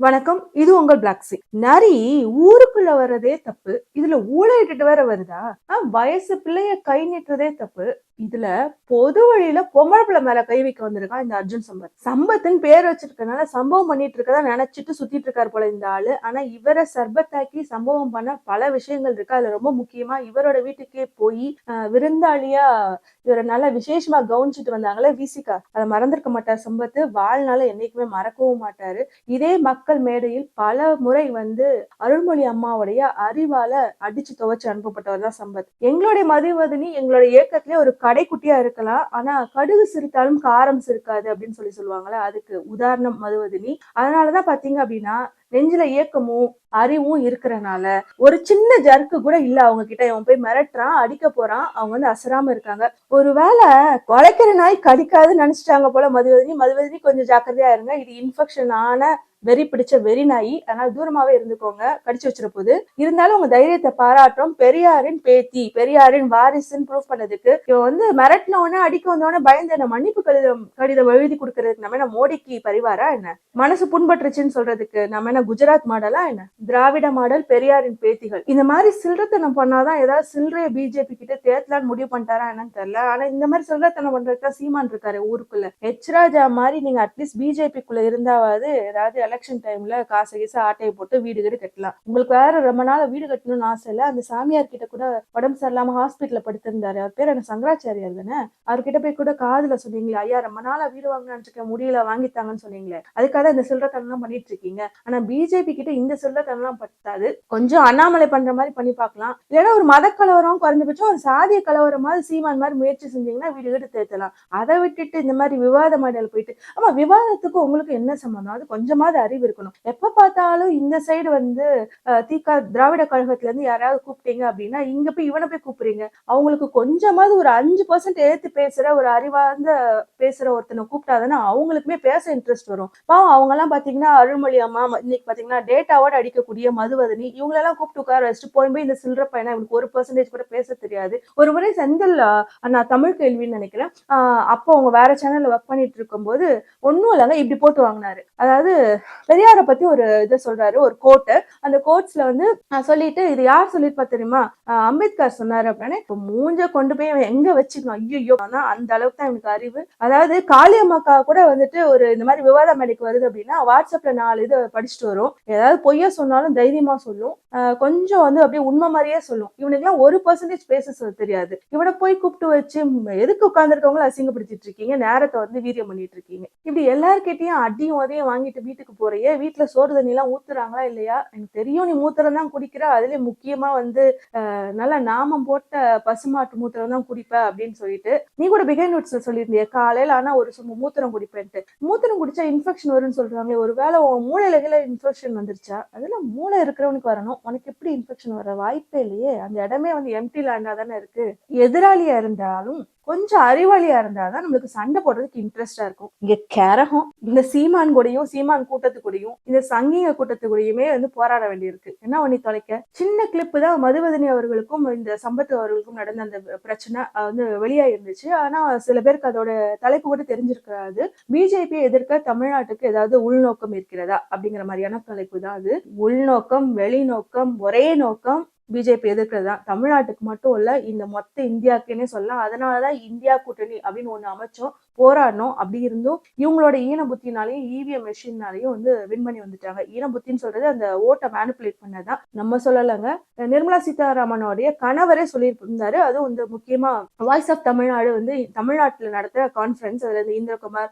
வணக்கம். இது உங்கள் பிளாக்ஸி நரி ஊருக்குள்ள வர்றதே தப்பு. இதுல ஊழையிட்டு வேற வருதா? ஆ, வயசு பிள்ளைய கை நீட்டுறதே தப்பு. இதுல பொது வழியில பொம்பளை பிள்ளை மேல கை வைக்க வந்திருக்கான் இந்த அர்ஜுன் சம்பத். சம்பத்துன்னு பேர் வச்சிருக்கனால சம்பவம் பண்ணிட்டு இருக்கதா நினைச்சிட்டு சுத்திட்டு இருக்காரு போல இந்த ஆளு. ஆனா இவரை சர்பத்தாக்கி சம்பவம் பண்ண பல விஷயங்கள் இருக்கு. அதுல ரொம்ப முக்கியமா இவரோட வீட்டுக்கே போய் விருந்தாளியா இவரை நல்லா விசேஷமா கவனிச்சுட்டு வந்தாங்களே விசிகா அதை மறந்திருக்க மாட்டார் சம்பத்து. வாழ்நாள என்னைக்குமே மறக்கவும் மாட்டாரு. இதே மக்கள் மேடையில் பல முறை வந்து அருள்மொழி அம்மாவுடைய அறிவால அடிச்சு துவைச்சு அனுப்பப்பட்டவர் தான் சம்பத். எங்களுடைய மதிவதனி எங்களுடைய இயக்கத்திலே ஒரு கடைக்குட்டியா இருக்கலாம். ஆனா கடுகு சிரித்தாலும் காரம் சிரிக்காது அப்படின்னு சொல்லி சொல்லுவாங்கல்ல அதுக்கு உதாரணம் மதுவதினி. அதனாலதான் பாத்தீங்க அப்படின்னா நெஞ்சில இயக்கமும் அறிவும் இருக்கிறனால ஒரு சின்ன ஜர்க்கு கூட இல்ல அவங்க கிட்ட இவன் போய் மிரட்டுறான் அடிக்க போறான் அவங்க வந்து அசராம இருக்காங்க. ஒருவேளை குலைக்கிற நாய் கடிக்காதுன்னு நினைச்சிட்டாங்க போல மதுவதினி. மதுவதினி கொஞ்சம் ஜாக்கிரதையா இருங்க. இது இன்ஃபெக்ஷன் ஆன வெறி பிடிச்ச வெறி நாய். அதனால தூரமாவே இருந்துக்கோங்க. கடிச்சு வச்சிட போது. இருந்தாலும் உங்க தைரியத்தை பாராட்டும் பெரியாரின் பேத்தி பெரியாரின் வாரிசுன்னு ப்ரூவ் பண்ணதுக்கு. இவன் வந்து மிரட்டின உடனே அடிக்க வந்தோடனே பயந்து என்ன மன்னிப்பு கடிதம் கடிதம் எழுதி கொடுக்கறதுக்கு நம்ம என்ன மோடிக்கு பரிவாரா என்ன? மனசு புண்பட்டுருச்சுன்னு சொல்றதுக்கு நம்ம என்ன குஜராத் மாடலா என்ன? திராவிட மாடல் பெரியாரின் பேத்திகள். இந்த மாதிரி சில்லறத்தனம் பண்ணாதான் ஏதாவது சில்லறைய பிஜேபி கிட்ட தேர்தலான்னு முடிவு பண்ணிட்டாரா என்னன்னு தெரியல. ஆனா இந்த மாதிரி சில்லறத்தனம் பண்றதுக்கு சீமான் இருக்காரு ஊருக்குள்ள. எச் ராஜா மாதிரி நீங்க அட்லீஸ்ட் பிஜேபிக்குள்ள இருந்தாவது ஏதாவது எலெக்ஷன் டைம்ல காசு கீசு ஆட்டையை போட்டு வீடு வீடு கட்டலாம். உங்களுக்கு வேற ரொம்ப நாள் வீடு கட்டணும்னு ஆசை இல்ல. அந்த சாமியார் கிட்ட கூட உடம்பு சரியில்லாம ஹாஸ்பிட்டல்ல படுத்திருந்தாரு. அவர் பேர் என்ன? சங்கராச்சாரியார் தானே? அவர்கிட்ட போய் கூட காதுல சொன்னீங்களே ஐயா ரொம்ப நாளா வீடு வாங்கணும்னு இருக்க முடியல வாங்கித்தாங்கன்னு சொன்னீங்களே. அதுக்காக இந்த சில்லறத்தனம் பண்ணிட்டு இருக்கீங்க. ஆனா பிஜேபி கிட்ட இந்த சில்லறத்தனம் பத்தாது. கொஞ்சம் அண்ணாமலை பண்ற மாதிரி பண்ணி பார்க்கலாம். இல்லைன்னா ஒரு மத கலவரம் குறைஞ்சபட்சம் ஒரு சாதிய கலவரம் மாதிரி சீமான் மாதிரி முயற்சி செஞ்சீங்கன்னா வீடு வீடு தேர்த்தலாம் அதை விட்டுட்டு இந்த மாதிரி விவாத மாடல் போயிட்டு ஆமா விவாதத்துக்கு உங்களுக்கு என்ன சம்பந்தம்? அது கொஞ்சமாவது அறிவு இருக்கணும். எப்ப பார்த்தாலும் இந்த சைடு வந்து அஹ், திக திராவிட கழகத்துல இருந்து யாராவது கூப்பிட்டீங்க அப்படின்னா இங்க போய் இவனை போய் கூப்பிடுறீங்க. அவங்களுக்கு கொஞ்சமாவது ஒரு அஞ்சு பர்சன்ட் எடுத்து பேசுற ஒரு அறிவார்ந்த பேசுற ஒருத்தனை கூப்பிட்டாதானே அவங்களுக்குமே பேச இன்ட்ரெஸ்ட் வரும். பாவம் அவங்க எல்லாம் பாத்தீங்கன்னா அருள்மொழி அம்மா இன்னைக்கு பாத்தீங்கன்னா டேட்டாவோட அடிக்கக்கூடிய மதுவதனி இவங்களெல்லாம் கூப்பிட்டு உட்கார வச்சுட்டு போய் போய் இந்த சில்லற பையனா இவனுக்கு ஒரு பர்சன்டேஜ் கூட பேச தெரியாது. ஒரு முறை செந்தில் நான் தமிழ் கேள்வின்னு நினைக்கிறேன். அப்போ அவங்க வேற சேனல்ல ஒர்க் பண்ணிட்டு இருக்கும்போது ஒன்றும் இல்லைங்க இப்படி போட்டு வாங்கினாரு. அதாவது பெரியாரை பத்தி ஒரு இது சொல்றாரு ஒரு கோட்டு அந்த கோட்ஸ்ல வந்து ஆஹ் சொல்லிட்டு இது யார் சொல்லிருப்பா தெரியுமா? ஆஹ் அம்பேத்கர் சொன்னாரு அப்படின்னு. மூஞ்ச கொண்டு போய் அவன் எங்க வச்சுக்கணும் ஐயோ ஆனா அந்த அளவுக்கு தான் எனக்கு அறிவு. அதாவது காளியம்மாக்கா கூட வந்துட்டு ஒரு இந்த மாதிரி விவாத மேடைக்கு வருது அப்படின்னா வாட்ஸ்அப்ல நாலு இது படிச்சுட்டு வரும். ஏதாவது பொய்யா சொன்னாலும் தைரியமா சொல்லும். கொஞ்சம் வந்து அப்படியே உண்மை மாதிரியே சொல்லும். இவனுக்குலாம் ஒரு பர்சன்டேஜ் பேச சொல்ல தெரியாது. இவனை போய் கூப்பிட்டு வச்சு எதுக்கு உட்காந்துருக்கவங்கள அசிங்கப்படுத்திட்டு இருக்கீங்க? நேரத்தை வந்து வீரியம் பண்ணிட்டு இருக்கீங்க. இப்படி எல்லார்கிட்டயும் அடியும் உதையும் வாங்கிட்டு வீட்டுக்கு போறியே வீட்டுல சோறு தண்ணி எல்லாம் ஊத்துறாங்களா இல்லையா? எனக்கு தெரியும் நீ மூத்திரம் தான் குடிக்கிற அதுலயும் முக்கியமா வந்து நல்லா நல்ல நாமம் போட்ட பசுமாட்டு மூத்திரம் தான் குடிப்ப அப்படின்னு சொல்லிட்டு நீ கூட பிகைன் நோட்ஸ்ல சொல்லியிருந்திய காலையில ஆனா ஒரு சும்மா மூத்திரம் குடிப்பேன்ட்டு. மூத்திரம் குடிச்சா இன்ஃபெக்ஷன் வரும்னு சொல்றாங்களே ஒருவேளை உன் மூளையில கீழே இன்ஃபெக்ஷன் வந்துருச்சா? அதெல்லாம் மூளை இருக்கிறவனுக்கு வரணும். உனக்கு எப்படி இன்ஃபெக்ஷன் வர வாய்ப்பே இல்லையே? அந்த இடமே வந்து எம்டி லேண்டாக தானே இருக்கு. எதிராளியா இருந்தாலும் கொஞ்சம் அறிவாளியா இருந்தாதான் நம்மளுக்கு சண்டை போடுறதுக்கு இன்ட்ரெஸ்டா இருக்கும். இங்க கரகம் இந்த சீமான் கூடயும் சீமான் கூட்டத்து இந்த சங்கிங்க கூட்டத்து வந்து போராட வேண்டியிருக்கு. என்ன பண்ணி தொலைக்க? சின்ன கிளிப்பு தான் மதுவதனி அவர்களுக்கும் இந்த சம்பத்து அவர்களுக்கும் நடந்த அந்த பிரச்சனை வந்து வெளியா இருந்துச்சு ஆனா சில பேருக்கு அதோட தலைப்பு கூட தெரிஞ்சிருக்காது. பிஜேபி எதிர்க்க தமிழ்நாட்டுக்கு ஏதாவது உள்நோக்கம் இருக்கிறதா? அப்படிங்கிற மாதிரியான தலைப்பு தான் அது. உள்நோக்கம் வெளிநோக்கம் ஒரே நோக்கம் பிஜேபி எதிர்க்கிறது தான். தமிழ்நாட்டுக்கு மட்டும் இல்ல இந்த மொத்த இந்தியாக்குன்னே சொல்லலாம். அதனாலதான் இந்தியா கூட்டணி அப்படின்னு ஒண்ணு அமைச்சோம் போராடணும் அப்படி இருந்தும் இவங்களோட ஈன புத்தினாலையும் இவிஎம் மெஷின்னாலையும் வந்து வின் பண்ணி வந்துட்டாங்க. ஈன புத்தின்னு சொல்றது அந்த ஓட்டை மேனிப்புலேட் பண்ணதான் நம்ம சொல்லலைங்க. நிர்மலா சீதாராமனோடைய கணவரே சொல்லியிருந்தாரு. அதுவும் வந்து முக்கியமா வாய்ஸ் ஆஃப் தமிழ்நாடு வந்து தமிழ்நாட்டுல நடத்த கான்ஃபரன்ஸ் அதுல இந்த இந்திரகுமார்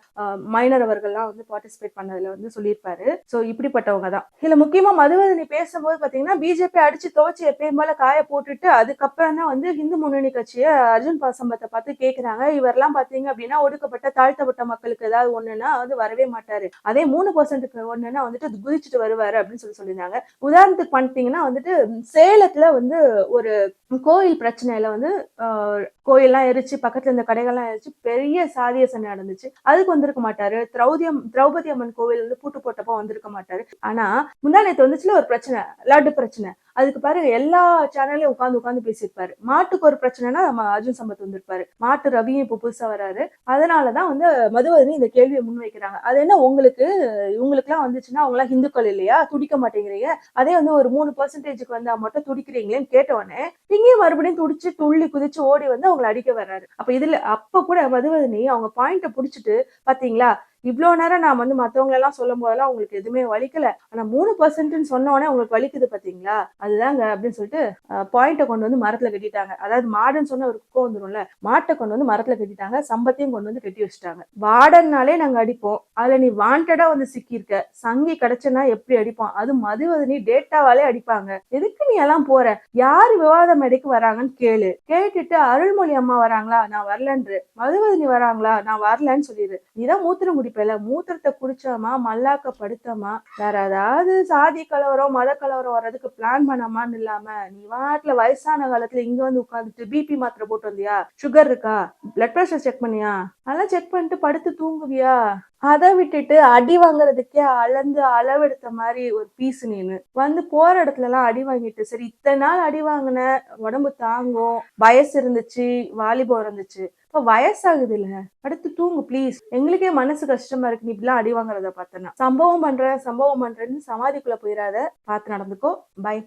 மைனர் அவர்கள்லாம் வந்து பார்ட்டிசிபேட் பண்ணதுல வந்து சொல்லியிருப்பாரு. சோ இப்படிப்பட்டவங்க தான் இதுல முக்கியமா மதுவதனி பேசும்போது பாத்தீங்கன்னா பிஜேபி அடிச்சு துவச்சி எப்பயும் போல காய போட்டுட்டு அதுக்கப்புறம் தான் வந்து இந்து முன்னணி கட்சியை அர்ஜுன் பாசம்பத்தை பார்த்து கேட்கிறாங்க இவரெல்லாம் பாத்தீங்க அப்படின்னா ஒடுக்கப்பட்ட தாழ்த்தப்பட்ட மக்களுக்கு ஏதாவது ஒண்ணுன்னா வந்து வரவே மாட்டாரு. அதே மூணு பர்சன்ட்டுக்கு ஒண்ணுன்னா வந்துட்டு குதிச்சுட்டு வருவாரு அப்படின்னு சொல்லி சொல்லியிருந்தாங்க. உதாரணத்துக்கு பண்ணிட்டீங்கன்னா வந்துட்டு சேலத்துல வந்து ஒரு கோயில் பிரச்சனையில வந்து ஆஹ், கோயில்லாம் எரிச்சு பக்கத்துல இருந்த கடைகள்லாம் எரிச்சு பெரிய சாதிய சண்டை நடந்துச்சு. அதுக்கு வந்திருக்க மாட்டாரு. திரௌதியம் திரௌபதி அம்மன் கோவில் வந்து பூட்டு போட்டப்போ வந்திருக்க மாட்டாரு. ஆனா முந்தானத்து வந்துச்சுல ஒரு பிரச்சனை லட்டு பிரச்சனை. அதுக்கு பாருங்க எல்லா சேனல்லையும் உட்காந்து உட்காந்து பேசியிருப்பாரு. மாட்டுக்கு ஒரு பிரச்சனைனா நம்ம அர்ஜுன் சம்பத் வந்திருப்பாரு. மாட்டு ரவியும் இப்போ புதுசா வராரு. அதனாலதான் வந்து மதுவதனி இந்த கேள்வியை முன்வைக்கிறாங்க. அது என்ன உங்களுக்கு இவங்களுக்குலாம் வந்துச்சுன்னா அவங்க எல்லாம் ஹிந்துக்கள் இல்லையா? துடிக்க மாட்டேங்கிறீங்க. அதே வந்து ஒரு மூணு பர்சன்டேஜுக்கு வந்தா மட்டும் துடிக்கிறீங்களேன்னு கேட்டவொடனே இங்கேயும் மறுபடியும் துடிச்சு துள்ளி குதிச்சு ஓடி வந்து அவங்களை அடிக்க வர்றாரு. அப்ப இதுல அப்ப கூட மதுவதனி அவங்க பாயிண்ட புடிச்சிட்டு பாத்தீங்களா? இவ்வளோ நேரம் நான் வந்து மற்றவங்களெல்லாம் சொல்லும் போதெல்லாம் உங்களுக்கு எதுவுமே வலிக்கல. ஆனா மூணு பர்சன்ட்னு சொன்ன உடனே உங்களுக்கு வலிக்குது பாத்தீங்களா? அதுதாங்க அப்படின்னு சொல்லிட்டு பாயிண்ட்டை கொண்டு வந்து மரத்துல கட்டிட்டாங்க. அதாவது மாடுன்னு சொன்ன ஒரு குக்கம் வந்துடும்ல மாட்டை கொண்டு வந்து மரத்துல கட்டிட்டாங்க சம்பத்தையும் கொண்டு வந்து கட்டி வச்சுட்டாங்க. வார்டன்னாலே நாங்க அடிப்போம். அதுல நீ வாண்டடா வந்து சிக்கியிருக்க. சங்கி கிடைச்சனா எப்படி அடிப்போம் அது மதுவதனி டேட்டாவாலே அடிப்பாங்க. எதுக்கு நீ எல்லாம் போற? யாரு விவாத மேடைக்கு வராங்கன்னு கேளு. கேட்டுட்டு அருள்மொழி அம்மா வராங்களா? நான் வரலன்று. மதுவதனி வராங்களா? நான் வரலன்னு சொல்லிடு நீதான் மூத்திரம் குடிப்பல மூத்திரத்தை குடிச்சோமா மல்லாக்க படுத்தோமா வேற ஏதாவது சாதி கலவரம் மத கலவரம் வர்றதுக்கு பிளான் பண்ணாமான்னு இல்லாம நீ வாட்டுல வயசான காலத்துல இங்க வந்து உட்காந்துட்டு பிபி மாத்திரை போட்டு வந்தியா? சுகர் இருக்கா? பிளட் பிரஷர் செக் பண்ணியா? அதெல்லாம் செக் பண்ணிட்டு படுத்து தூங்குவியா? அதை விட்டுட்டு அடி வாங்குறதுக்கே அளந்து அளவெடுத்த மாதிரி ஒரு பீஸ் நீனு. வந்து போற இடத்துல எல்லாம் அடி வாங்கிட்டு சரி இத்தனை நாள் அடி வாங்கின உடம்பு தாங்கும் வயசு இருந்துச்சு வாலிபம் இருந்துச்சு இப்ப வயசாகுது இல்ல அடுத்து தூங்கு ப்ளீஸ் எங்களுக்கே மனசு கஷ்டமா இருக்கு நீ இப்படிலாம் அடி வாங்குறத பார்த்தனா. சம்பவம் பண்ற சம்பவம் பண்றேன்னு சமாதிக்குள்ள போயிடாத பார்த்து நடந்துக்கோ. பை